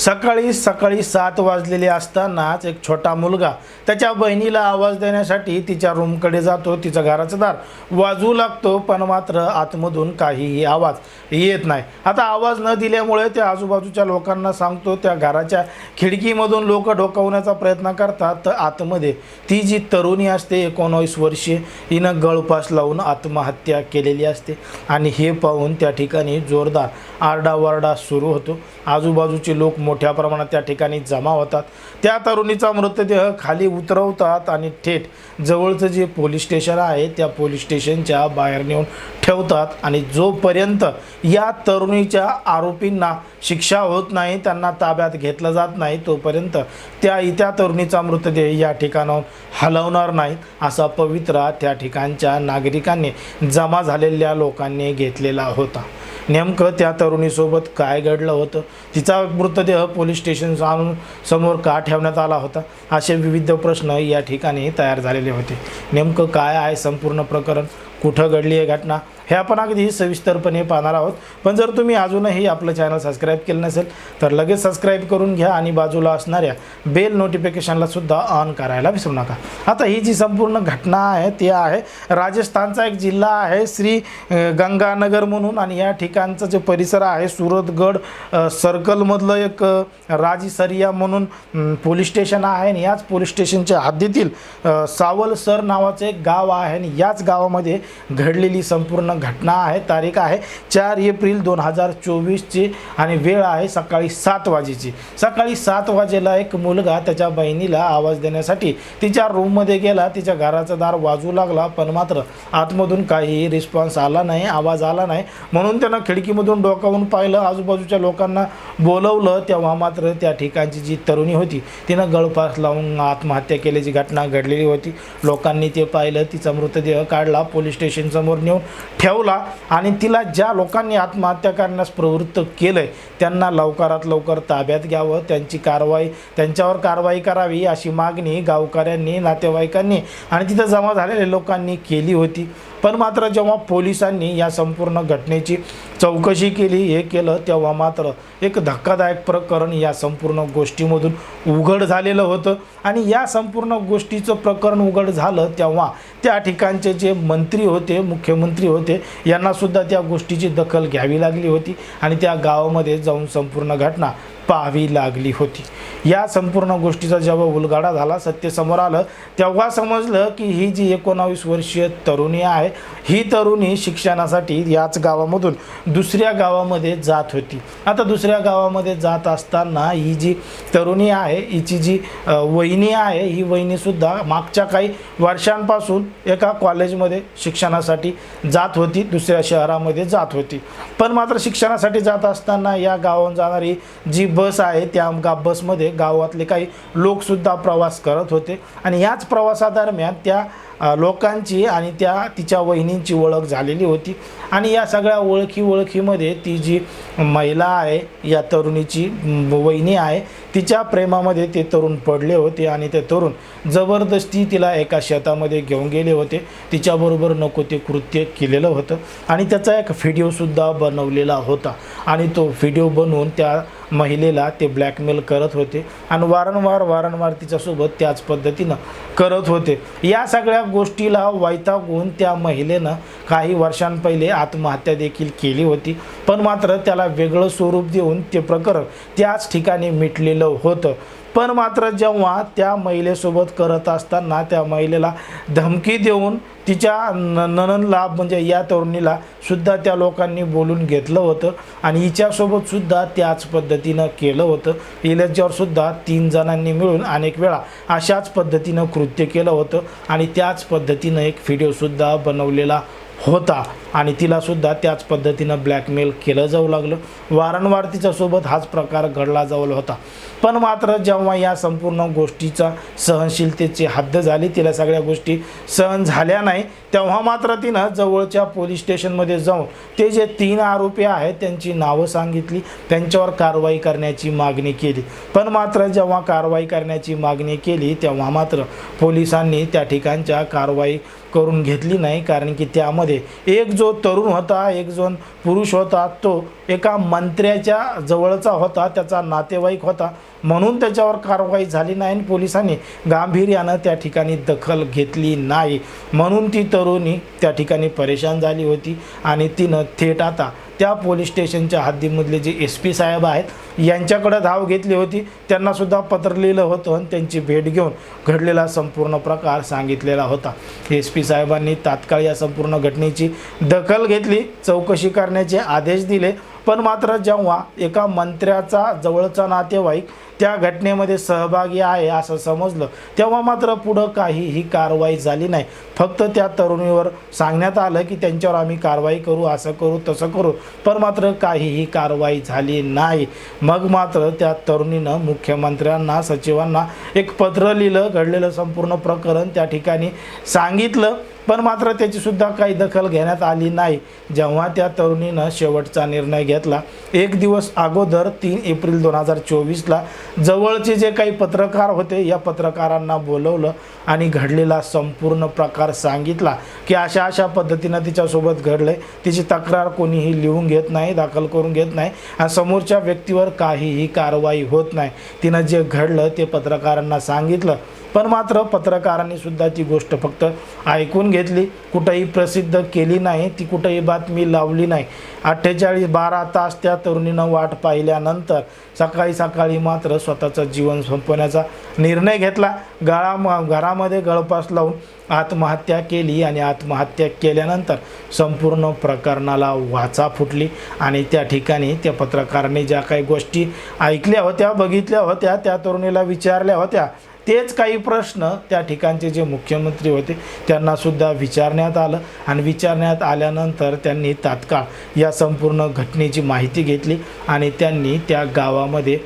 सकाळी सकाळी सात वाजलेले असतानाच एक छोटा मुलगा त्याच्या बहिणीला आवाज देण्यासाठी तिच्या रूमकडे जातो तिचं घराचं दार वाजू लागतो पण मात्र आतमधून काहीही आवाज येत नाही. आता आवाज न दिल्यामुळे त्या आजूबाजूच्या लोकांना सांगतो त्या घराच्या खिडकीमधून लोक डोकावण्याचा प्रयत्न करतात. तर आतमध्ये ती जी तरुणी असते एकोणावीस वर्षे हिनं गळपास लावून आत्महत्या केलेली असते. आणि हे पाहून त्या ठिकाणी जोरदार आरडाओरडा सुरू होतो. आजूबाजूचे लोक मोठ्या प्रमाणात त्या ठिकाणी जमा होतात. त्या तरुणीचा मृतदेह खाली उतरवतात आणि थेट जवळचं जे पोलीस स्टेशन आहे त्या पोलीस स्टेशनच्या बाहेर नेऊन ठेवतात आणि जोपर्यंत या तरुणीच्या आरोपींना शिक्षा होत नाही त्यांना ताब्यात घेतलं जात नाही तोपर्यंत त्या त्या तरुणीचा मृतदेह या ठिकाणाहून हलवणार नाही असा पवित्रा त्या ठिकाणच्या नागरिकांनी जमा झालेल्या लोकांनी घेतलेला होता. नेमकं त्या तरुणीसोबत काय घडलं होतं? तिचा मृतदेह पोलीस स्टेशन आणून समोर का ठेवण्यात आला होता? असे विविध प्रश्न या ठिकाणी तयार झालेले होते. नेमकं काय आहे संपूर्ण प्रकरण? कुठं घडली आहे घटना? हे आपण अगदी सविस्तरपणे पाहणार आहोत. पण जर तुम्ही अजूनही आपलं चॅनल सबस्क्राईब केलं नसेल तर लगेच सबस्क्राईब करून घ्या आणि बाजूला असणाऱ्या बेल नोटिफिकेशनला सुद्धा ऑन करायला विसरू नका. आता ही जी संपूर्ण घटना आहे ती आहे राजस्थानचा एक जिल्हा आहे श्री गंगानगर म्हणून. आणि या ठिकाणचं जे परिसर आहे सुरतगड सर्कलमधलं एक राजसरिया म्हणून पोलीस स्टेशन आहे. आणि याच पोलीस स्टेशनच्या हद्दीतील सावलसर नावाचं एक गाव आहे. आणि याच गावामध्ये घडलेली संपूर्ण घटना आहे तारीख आहे चार एप्रिल दोन हजार चोवीसची आणि वेळ आहे सकाळी सात वाजेची. सकाळी सात वाजेला एक मुलगा त्याच्या बहिणीला आवाज देण्यासाठी तिच्या रूममध्ये गेला तिच्या घराचा दार वाजू लागला पण मात्र आतमधून काही रिस्पॉन्स आला नाही आवाज आला नाही. म्हणून त्यानं खिडकीमधून डोकावून पाहिलं आजूबाजूच्या लोकांना बोलवलं तेव्हा मात्र त्या ठिकाणची जी तरुणी होती तिनं गळफास लावून आत्महत्या केल्याची घटना घडलेली होती. लोकांनी ते पाहिलं तिचा मृतदेह काढला पोलीस स्टेशनसमोर नेऊन ठेव ठेवला आणि तिला ज्या लोकांनी आत्महत्या करण्यास प्रवृत्त केलं आहे त्यांना लवकरात लवकर ताब्यात घ्यावं. त्यांची कारवाई त्यांच्यावर कारवाई करावी अशी मागणी गावकऱ्यांनी नातेवाईकांनी आणि तिथं जमा झालेल्या लोकांनी केली होती. पण मात्र जेव्हा पोलिसांनी या संपूर्ण घटनेची चौकशी केली हे केलं तेव्हा मात्र एक धक्कादायक प्रकरण या संपूर्ण गोष्टीमधून उघड झालेलं होतं. आणि या संपूर्ण गोष्टीचं प्रकरण उघड झालं तेव्हा त्या ठिकाणचे जे मंत्री होते मुख्यमंत्री होते यांनासुद्धा त्या गोष्टीची दखल घ्यावी लागली होती. आणि त्या गावामध्ये जाऊन संपूर्ण घटना पाहावी लागली होती. या संपूर्ण गोष्टीचा जेव्हा उलगाडा झाला सत्य समोर आलं तेव्हा समजलं की ही जी एकोणावीस वर्षीय तरुणी आहे ही तरुणी शिक्षणासाठी याच गावामधून दुसऱ्या गावामध्ये जात होती. आता दुसऱ्या गावामध्ये जात असताना ही जी तरुणी आहे हिची जी वहिनी आहे ही वहिनीसुद्धा मागच्या काही वर्षांपासून एका कॉलेजमध्ये शिक्षणासाठी जात होती दुसऱ्या शहरामध्ये जात होती. पण मात्र शिक्षणासाठी जात असताना या गावाहून जाणारी जी बस आहे त्या गा बसमध्ये गावातले काही लोकसुद्धा प्रवास करत होते. आणि याच प्रवासादरम्यान त्या लोकांची आणि त्या तिच्या वहिनींची ओळख झालेली होती. आणि या सगळ्या ओळखी ओळखीमध्ये ती जी महिला आहे या तरुणीची वहिनी आहे तिच्या प्रेमामध्ये ते तरुण पडले होते आणि ते तरुण जबरदस्ती तिला एका शेतामध्ये घेऊन गेले होते. तिच्याबरोबर नको ते कृत्य केलेलं होतं. आणि त्याचा एक व्हिडिओसुद्धा बनवलेला होता. आणि तो व्हिडिओ बनवून त्या महिलेला ते ब्लॅकमेल करत होते आणि वारंवार वारंवार तिच्यासोबत त्याच पद्धतीनं करत होते. या सगळ्या गोष्टीला वैतागून त्या महिलेनं काही वर्षांपहिले आत्महत्या देखील केली होती. पण मात्र त्याला वेगळं स्वरूप देऊन ते प्रकरण त्याच ठिकाणी मिटलेलं होतं. पण मात्र जेव्हा त्या महिलेसोबत करत असताना त्या महिलेला धमकी देऊन तिच्या न नननला म्हणजे या तरुणीला सुद्धा त्या लोकांनी बोलून घेतलं होतं आणि हिच्यासोबत सुद्धा त्याच पद्धतीनं केलं होतं. हिल्याच्यावर सुद्धा तीन जणांनी मिळून अनेक वेळा अशाच पद्धतीनं कृत्य केलं होतं आणि त्याच पद्धतीनं एक व्हिडिओसुद्धा बनवलेला होता. आणि तिलासुद्धा त्याच पद्धतीनं ब्लॅकमेल केलं जाऊ लागलं. वारंवार तिच्यासोबत हाच प्रकार घडला जाऊ होता. पण मात्र जेव्हा या संपूर्ण गोष्टीचा सहनशीलतेची हद्द झाली तिला सगळ्या गोष्टी सहन झाल्या नाही तेव्हा मात्र तिनं जवळच्या पोलीस स्टेशनमध्ये जाऊन ते जे तीन आरोपी आहेत त्यांची नावं सांगितली. त्यांच्यावर कारवाई करण्याची मागणी केली. पण मात्र जेव्हा कारवाई करण्याची मागणी केली तेव्हा मात्र पोलिसांनी त्या ठिकाणच्या कारवाई करून घेतली नाही कारण की त्यामध्ये घटनेमध्ये एक जो तरुण होता एक जो पुरुष होता तो एका मंत्र्याच्या जवळचा होता त्याचा नातेवाईक होता. म्हणून त्याच्यावर कारवाई झाली नाही आणि पोलिसांनी गांभीर्यानं त्या ठिकाणी दखल घेतली नाही. म्हणून ती तरुणी त्या ठिकाणी परेशान झाली होती आणि तिनं थेट आता त्या पोलीस स्टेशनच्या हद्दीमधले जे एस पी साहेब आहेत यांच्याकडं धाव घेतली होती. त्यांनासुद्धा पत्र लिहिलं होतं आणि त्यांची भेट घेऊन घडलेला संपूर्ण प्रकार सांगितलेला होता. एस पी साहेबांनी तात्काळ या संपूर्ण घटनेची दखल घेतली. चौकशी करण्याचे आदेश दिले. पण मात्र जेव्हा एका मंत्र्याचा जवळचा नातेवाईक त्या घटनेमध्ये सहभागी आहे असं समजलं तेव्हा मात्र पुढं काहीही कारवाई झाली नाही. फक्त त्या तरुणीवर सांगण्यात आलं की त्यांच्यावर आम्ही कारवाई करू असं करू तसं करू पण मात्र काहीही कारवाई झाली नाही. मग मात्र त्या तरुणीनं मुख्यमंत्र्यांना सचिवांना एक पत्र लिहिलं घडलेलं संपूर्ण प्रकरण त्या ठिकाणी सांगितलं. पण मात्र त्याचीसुद्धा काही दखल घेण्यात आली नाही. जेव्हा त्या तरुणीनं शेवटचा निर्णय घेतला एक दिवस अगोदर तीन एप्रिल दोन हजार चोवीसला जवळचे जे काही पत्रकार होते या पत्रकारांना बोलवलं आणि घडलेला संपूर्ण प्रकार सांगितला की अशा अशा पद्धतीनं तिच्यासोबत घडलंय. तिची तक्रार कोणीही लिहून घेत नाही दाखल करून घेत नाही आणि समोरच्या व्यक्तीवर काहीही कारवाई होत नाही. तिनं जे घडलं ते पत्रकारांना सांगितलं. पण मात्र पत्रकारांनी सुद्धा ती गोष्ट फक्त ऐकून घेतली. कुठंही प्रसिद्ध केली नाही. ती कुठंही बातमी लावली नाही. अठ्ठेचाळीस बारा तास त्या तरुणीनं वाट पाहिल्यानंतर सकाळी सकाळी मात्र स्वतःचं जीवन संपवण्याचा निर्णय घेतला. गळा घरामध्ये गळपास लावून आत्महत्या केली आणि आत्महत्या केल्यानंतर संपूर्ण प्रकरणाला वाचा फुटली आणि त्या ठिकाणी त्या पत्रकारांनी ज्या काही गोष्टी ऐकल्या होत्या बघितल्या होत्या त्या तरुणीला विचारल्या होत्या तेच काही प्रश्न त्या ठिकाणचे जे मुख्यमंत्री होते त्यांनासुद्धा विचारण्यात आलं आणि विचारण्यात आल्यानंतर त्यांनी तात्काळ या संपूर्ण घटनेची माहिती घेतली आणि त्यांनी त्या गावामध्ये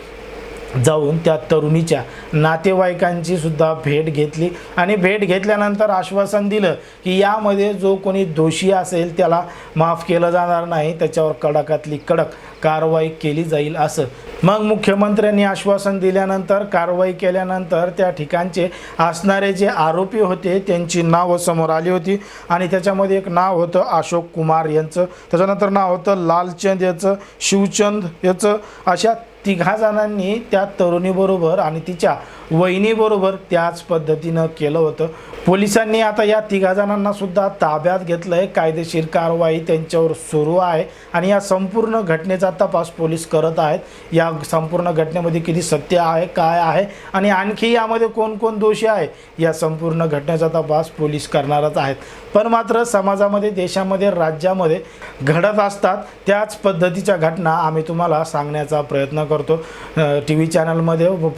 जाऊन त्या तरुणीच्या नातेवाईकांची सुद्धा भेट घेतली आणि भेट घेतल्यानंतर आश्वासन दिलं की यामध्ये जो कोणी दोषी असेल त्याला माफ केलं जाणार नाही त्याच्यावर कडाकातली कडक कारवाई केली जाईल असं मग मुख्यमंत्र्यांनी आश्वासन दिल्यानंतर कारवाई केल्यानंतर त्या ठिकाणचे असणारे जे आरोपी होते त्यांची नावं समोर आली होती. आणि त्याच्यामध्ये एक नाव होतं अशोक कुमार यांचं. त्याच्यानंतर नाव होतं लालचंद याचं शिवचंद याचं. अशा तिघा जणांनी त्या तरुणीबरोबर आणि तिच्या वहिनीबरोबर त्याच पद्धतीनं केलं होतं. पोलिसांनी आता या तिघा जणांना सुद्धा ताब्यात घेतलं आहे कायदेशीर कारवाई त्यांच्यावर सुरू आहे आणि या संपूर्ण घटनेचा तपास पोलीस करत आहेत. या संपूर्ण घटनेमध्ये किती सत्य आहे काय आहे आणि आणखी यामध्ये कोण कोण दोषी आहे या संपूर्ण घटनेचा तपास पोलीस करणारच आहेत. पण मात्र समाजामध्ये देशामध्ये राज्यामध्ये घडत असतात त्याच पद्धतीच्या घटना आम्ही तुम्हाला सांगण्याचा प्रयत्न करतो. टी व्ही चॅनलमध्ये व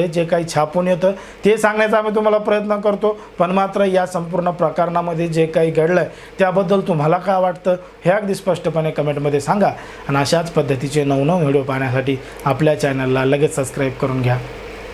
वर्तमानपत्रामध्ये जे काही छापून येतं ते सांगण्याचा आम्ही तुम्हाला प्रयत्न करतो. पण मात्र या संपूर्ण प्रकरणामध्ये जे काही घडलं आहे त्याबद्दल तुम्हाला काय वाटतं हे अगदी स्पष्टपणे कमेंटमध्ये सांगा. आणि अशाच पद्धतीचे नवनव व्हिडिओ पाहण्यासाठी आपल्या चॅनलला लगेच सबस्क्राईब करून घ्या.